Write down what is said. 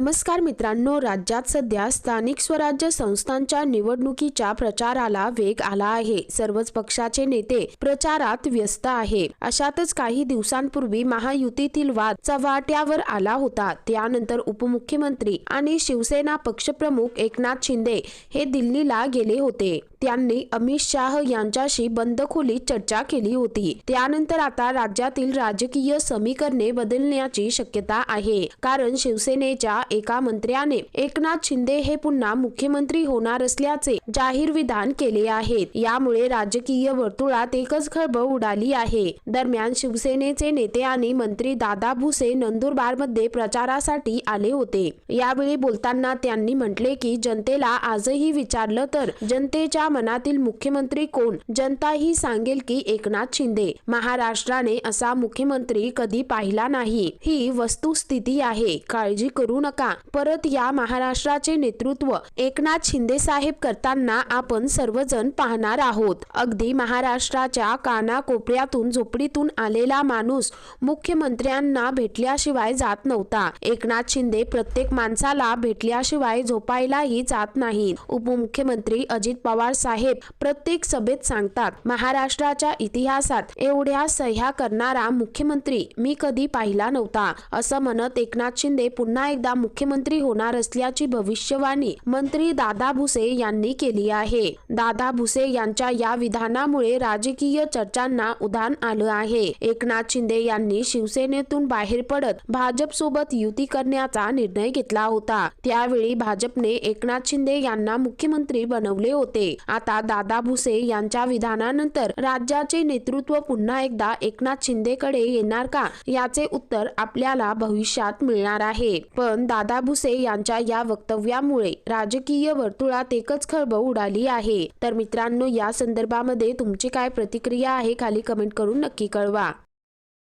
नमस्कार मित्रांनो राज्यात सध्या स्थानिक स्वराज्य संस्थांच्या निवडणुकीच्या प्रचाराला वेग आला आहे. सर्वच पक्षाचे नेते प्रचारात व्यस्त आहे. अशातच काही दिवसांपूर्वी महायुतीतील वाद चव्हाट्यावर आला होता. त्यानंतर उपमुख्यमंत्री आणि शिवसेना पक्षप्रमुख एकनाथ शिंदे हे दिल्लीला गेले होते. त्यांनी अमित शाह यांच्याशी बंद खोलीत चर्चा केली होती. त्यानंतर आता राज्यातील राजकीय समीकरणे बदलण्याची शक्यता आहे. कारण शिवसेनेच्या एका मंत्र्याने. एकनाथ शिंदे हे पुन्हा मुख्यमंत्री होणार असल्याचे जाहीर विधान केले आहे यामुळे राजकीय वर्तुळात एकच खळबळ उडाली आहे. दरम्यान शिवसेनेचे नेते आणि मंत्री दादा भुसे नंदुरबारमध्ये प्रचारासाठी आले होते. यावेळी बोलताना त्यांनी म्हटले की जनतेला आजही विचारलं तर जनतेच्या मनातील मुख्यमंत्री कोण? जनता ही सांगेल की एकनाथ शिंदे. महाराष्ट्राने असा मुख्यमंत्री कधी पाहिला नाही. ही वस्तुस्थिती आहे. काळजी करू नका. परत या महाराष्ट्राचे नेतृत्व एकनाथ शिंदे साहेब करताना आपण सर्वजण पाहणार आहोत. अगदी महाराष्ट्राच्या कानाकोपऱ्यातून झोपडीतून आलेला माणूस मुख्यमंत्र्यांना भेटल्याशिवाय जात नव्हता. एकनाथ शिंदे प्रत्येक माणसाला भेटल्याशिवाय झोपायलाही जात नाही. उपमुख्यमंत्री अजित पवार साहेब प्रत्येक सभेत सांगतात महाराष्ट्राच्या इतिहासात एवढ्या सह्या करणारा मुख्यमंत्री मी कधी पाहिला नव्हता. असं म्हणत एकनाथ शिंदे पुन्हा एकदा मुख्यमंत्री होणार असल्याची भविष्यवाणी मंत्री दादा भुसे यांनी केली आहे. दादा भुसे यांच्या या विधानामुळे राजकीय चर्चांना उधाण आलं आहे. एकनाथ शिंदे यांनी शिवसेनेतून बाहेर पडत भाजप सोबत युती करण्याचा निर्णय घेतला होता. त्यावेळी भाजपने एकनाथ शिंदे यांना मुख्यमंत्री बनवले होते. आता दादा भुसे यांच्या विधानानंतर राज्याचे नेतृत्व पुन्हा एकदा एकनाथ शिंदेकडे येणार का? याचे उत्तर आपल्याला भविष्यात मिळणार आहे. पण पण दादा भुसे यांच्या या वक्तव्यामुळे राजकीय वर्तुळात एकच खळबळ उडाली आहे. तर मित्रांनो या संदर्भामध्ये तुमची काय प्रतिक्रिया आहे खाली कमेंट करून नक्की कळवा.